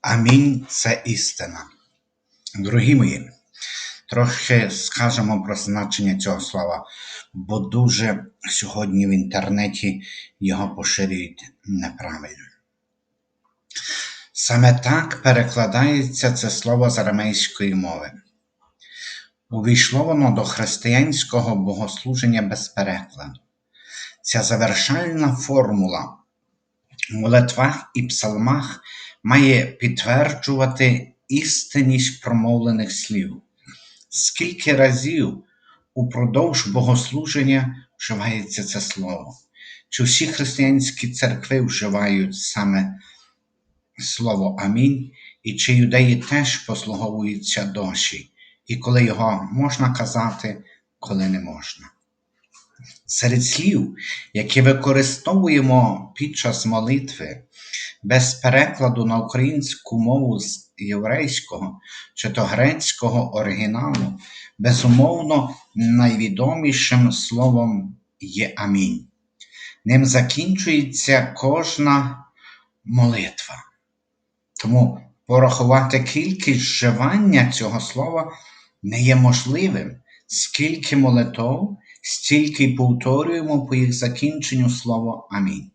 Амінь це істина. Дорогі мої, трохи скажемо про значення цього слова, бо дуже сьогодні в інтернеті його поширюють неправильно. Саме так перекладається це слово з арамейської мови. Увійшло воно до християнського богослуження без перекладу. Ця завершальна формула молитвах і псалмах має підтверджувати істинність промовлених слів. Скільки разів упродовж богослуження вживається це слово? Чи всі християнські церкви вживають саме слово Амінь, і чи юдеї теж послуговуються досі, і коли його можна казати, коли не можна? Серед слів, які використовуємо під час молитви, без перекладу на українську мову з єврейського чи то грецького оригіналу, безумовно, найвідомішим словом є Амінь. Ним закінчується кожна молитва. Тому порахувати кількість вживання цього слова не є можливим, скільки молитов, стільки повторюємо по їх закінченню слово Амінь.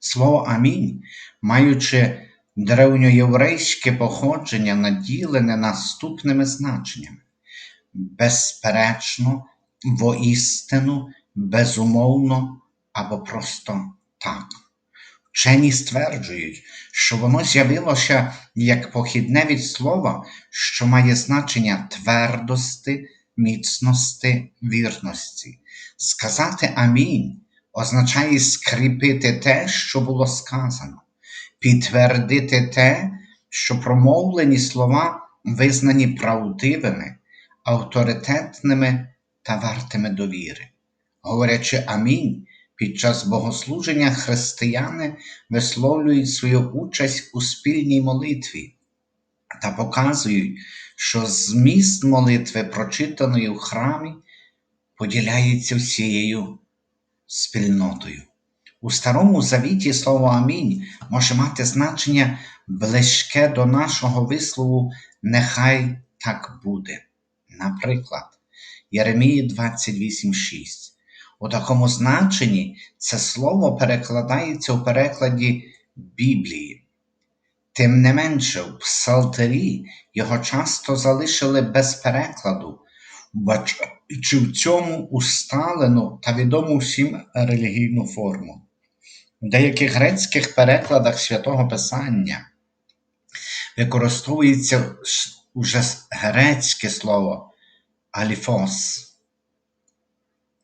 Слово Амінь, маючи древньоєврейське походження, наділене наступними значеннями. Безперечно, воістину, безумовно або просто так. Вчені стверджують, що воно з'явилося як похідне від слова, що має значення твердости, міцності, вірності. Сказати Амінь означає скріпити те, що було сказано, підтвердити те, що промовлені слова визнані правдивими, авторитетними та вартими довіри. Говорячи Амінь. Під час богослуження християни висловлюють свою участь у спільній молитві та показують, що зміст молитви, прочитаної в храмі, поділяється всією спільнотою. У Старому Завіті слово Амінь може мати значення близьке до нашого вислову Нехай так буде. Наприклад, Єремії 28,6. У такому значенні це слово перекладається у перекладі Біблії. Тим не менше, в Псалтері його часто залишили без перекладу, бачачи в цьому усталену та відому всім релігійну форму. У деяких грецьких перекладах святого Писання використовується уже грецьке слово аліфос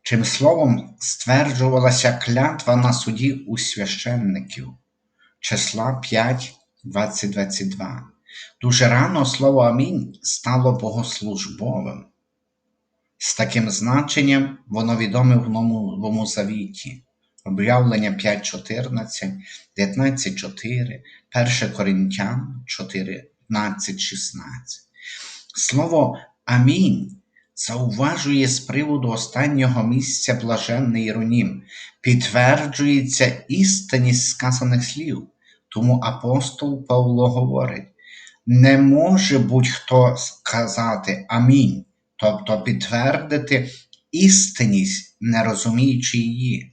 чим словом стверджувалася клятва на суді у священників, числа 5, 2022. Дуже рано слово Амінь стало богослужбовим. З таким значенням воно відоме в Новому Завіті, об'явлення 5.14, 19.4, 1 Коринтян 14, 16. Слово Амінь зауважує з приводу останнього місця блаженний Іронім, підтверджується істинність сказаних слів. Тому апостол Павло говорить: не може будь-хто сказати Амінь, тобто підтвердити істинність, не розуміючи її.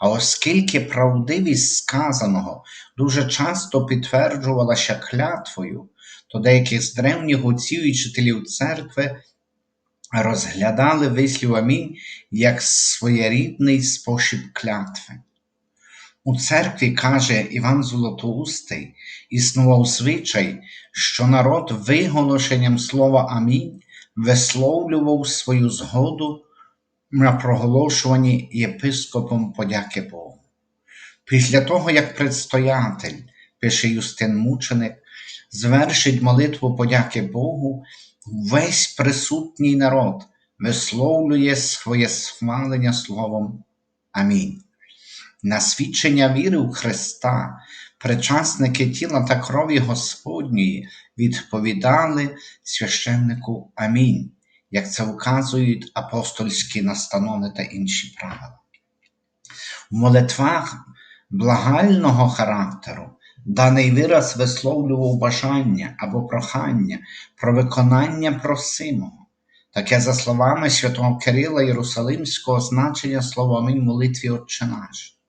А оскільки правдивість сказаного дуже часто підтверджувалася клятвою, то деяких з древніх отців і вчителів церкви розглядали вислів Амінь як своєрідний спосіб клятви. У церкві, каже Іван Золотоустий, існував звичай, що народ виголошенням слова Амінь висловлював свою згоду на проголошуванні єпископом подяки Богу. Після того, як предстоятель, пише Юстин Мученик, звершить молитву подяки Богу, весь присутній народ висловлює своє схвалення словом Амінь. На свідчення віри в Христа, причасники тіла та крові Господньої відповідали священнику Амінь, як це вказують апостольські настанови та інші правила. В молитвах благального характеру Даний вираз висловлював бажання або прохання про виконання просимого. Таке, за словами святого Кирила Єрусалимського, значення слова «Амінь» молитві Отче наш.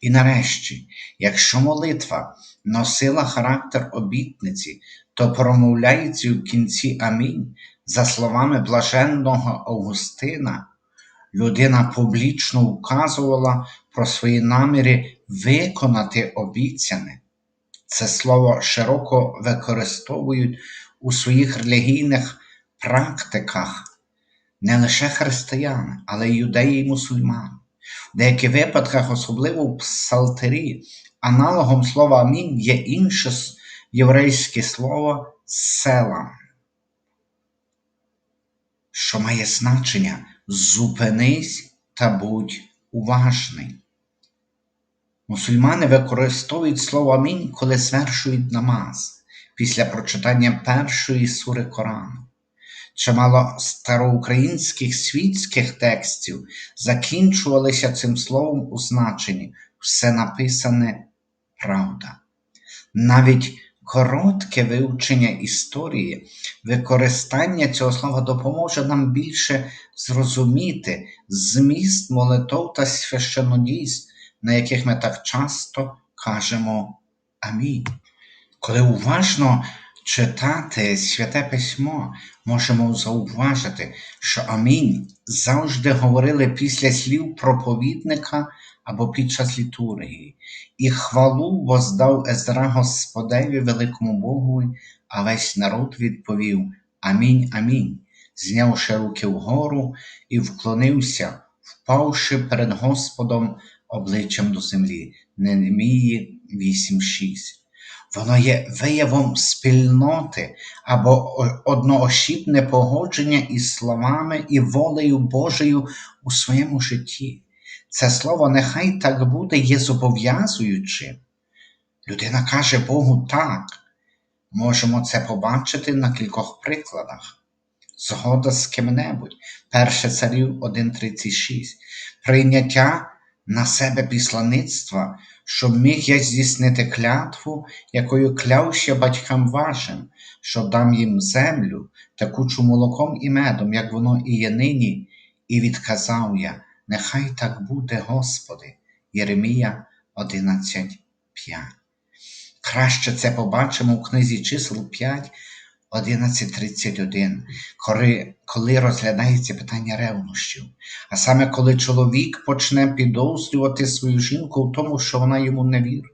І нарешті, якщо молитва носила характер обітниці, то промовляється в кінці Амінь, за словами блаженного Августина, людина публічно вказувала про свої наміри виконати обіцяне. Це слово широко використовують у своїх релігійних практиках не лише християни, але й юдеї і мусульмани. В деяких випадках, особливо в псалтирі, аналогом слова амінь є інше єврейське слово селам, що має значення зупинись та будь уважний. Мусульмани використовують слово амінь, коли звершують намаз після прочитання першої сури Корану. Чимало староукраїнських світських текстів закінчувалися цим словом у значенні все написане правда. Навіть коротке вивчення історії, використання цього слова допоможе нам більше зрозуміти зміст молитов та священодійств, на яких ми так часто кажемо Амінь. Коли уважно читати святе письмо, можемо зауважити, що Амінь завжди говорили після слів проповідника або під час літургії, і хвалу воздав Езра Господеві великому Богу, а весь народ відповів Амінь, Амінь, знявши руки вгору і вклонився, впавши перед Господом обличчям до землі. Ненемії 8.6. Воно є виявом спільноти або одноосібне погодження із словами і волею Божою у своєму житті. Це слово нехай так буде є зобов'язуючим. Людина каже Богу так. Можемо це побачити на кількох прикладах. Згода з ким-небудь, 1 царів 1.36, прийняття на себе післаництва, щоб міг я здійснити клятву, якою клявся батькам вашим, що дам їм землю, текучу молоком і медом, як воно і є нині, і відказав я, нехай так буде, Господи. Єремія 11.5. Краще це побачимо у книзі чисел 5, 11.31, коли, коли розглядається питання ревнощів. А саме коли чоловік почне підозрювати свою жінку в тому, що вона йому не вірить.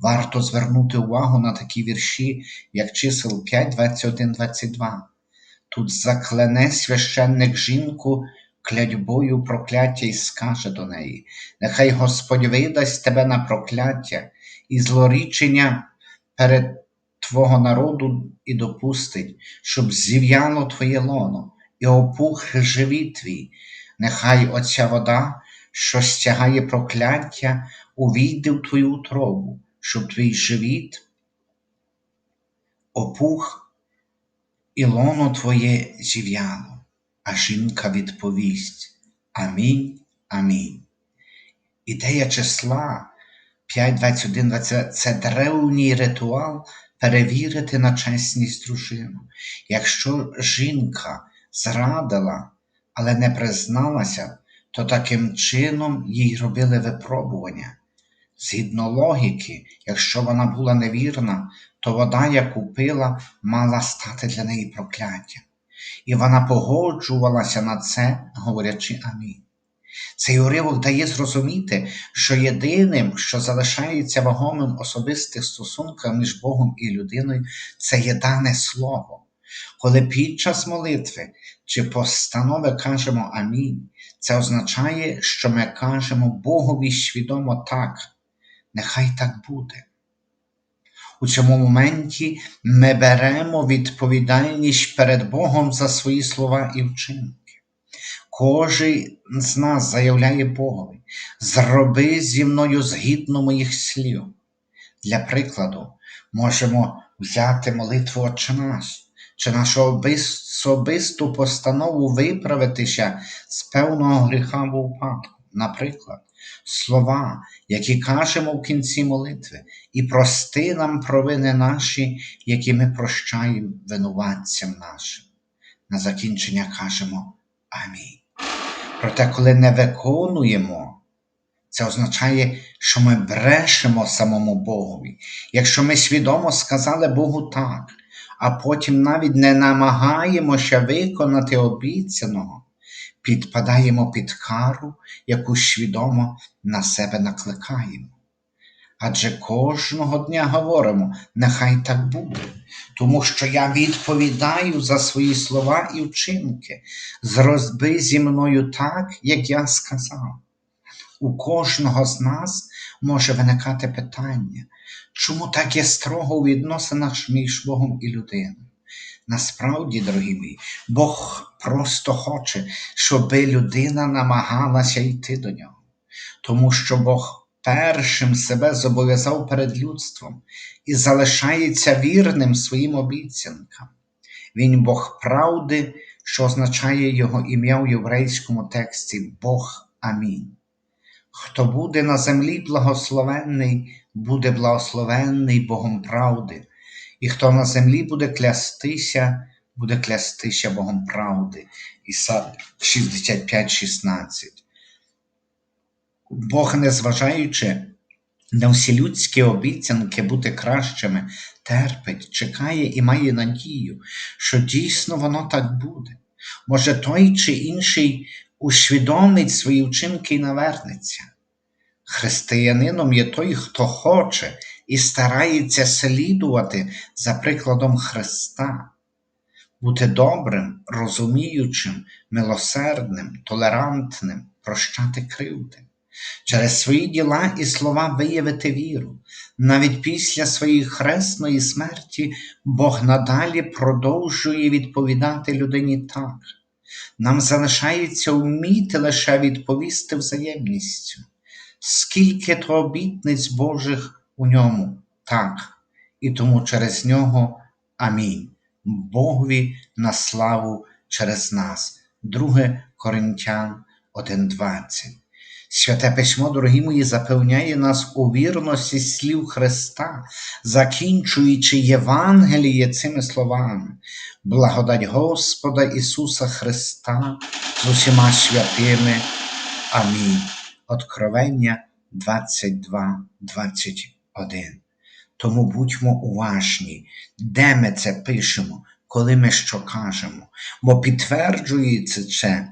Варто звернути увагу на такі вірші, як чисел 5, 21, 22. Тут заклене священник жінку клятьбою прокляття і скаже до неї: Нехай Господь видасть тебе на прокляття і злорічення перед Твого народу і допустить, щоб зів'яло твоє лоно, і опух живіт твій, нехай оця вода, що стягає прокляття, увійде в твою утробу, щоб твій живіт опух і лоно твоє зів'яло. А жінка відповість Амінь, Амінь. Ідея числа 5, 21, 20 це древній ритуал перевірити на чесність дружину. Якщо жінка зрадила, але не призналася, то таким чином їй робили випробування. Згідно логіки, якщо вона була невірна, то вода, яку пила, мала стати для неї прокляттям. І вона погоджувалася на це, говорячи Амінь. Цей уривок дає зрозуміти, що єдиним, що залишається вагомим особистих стосунках між Богом і людиною, це є дане слово. Коли під час молитви чи постанови кажемо Амінь, це означає, що ми кажемо Богові свідомо так, нехай так буде. У цьому моменті ми беремо відповідальність перед Богом за свої слова і вчинки. Кожен з нас заявляє Богові, зроби зі мною згідно моїх слів. Для прикладу, можемо взяти молитву Отче наш, чи нашу особисту постанову виправитися з певного гріха в упадку. Наприклад, слова, які кажемо в кінці молитви, і прости нам провини наші, які ми прощаємо винуватцям нашим. На закінчення кажемо Амінь. Проте, коли не виконуємо, це означає, що ми брешемо самому Богові. Якщо ми свідомо сказали Богу так, а потім навіть не намагаємося виконати обіцяного, підпадаємо під кару, яку свідомо на себе накликаємо. Адже кожного дня говоримо, нехай так буде, тому що я відповідаю за свої слова і вчинки, зрозби зі мною так, як я сказав. У кожного з нас може виникати питання, чому так є строго у відносинах між Богом і людиною? Насправді, дорогі мої, Бог просто хоче, щоб людина намагалася йти до нього, тому що Бог першим себе зобов'язав перед людством і залишається вірним своїм обіцянкам. Він Бог правди, що означає його ім'я в єврейському тексті Бог Амінь. Хто буде на землі благословенний, буде благословенний Богом правди, і хто на землі буде клястися, буде клястися Богом правди. Іса 65,16. Бог, незважаючи на всі людські обіцянки бути кращими, терпить, чекає і має надію, що дійсно воно так буде. Може, той чи інший усвідомить свої вчинки і навернеться. Християнином є той, хто хоче і старається слідувати за прикладом Христа, бути добрим, розуміючим, милосердним, толерантним, прощати кривди, через свої діла і слова виявити віру. Навіть після своєї хресної смерті Бог надалі продовжує відповідати людині так. Нам залишається вміти лише відповісти взаємністю, скільки то обітниць Божих у ньому, так, і тому через нього Амінь. Богові на славу через нас. 2 Коринтян 1.20. Святе письмо, дорогі мої, запевняє нас у вірності слів Христа, закінчуючи Євангеліє цими словами. Благодать Господа Ісуса Христа з усіма святими. Амінь. Откровення 22, 21. Тому будьмо уважні, де ми це пишемо, коли ми що кажемо, бо підтверджується це,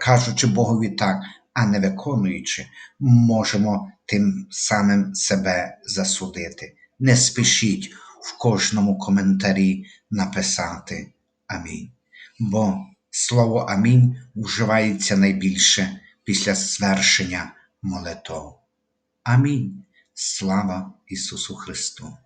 кажучи Богові так, а не виконуючи, можемо тим самим себе засудити. Не спішіть в кожному коментарі написати Амінь. Бо слово Амінь вживається найбільше після звершення молитов. Амінь. Слава Ісусу Христу!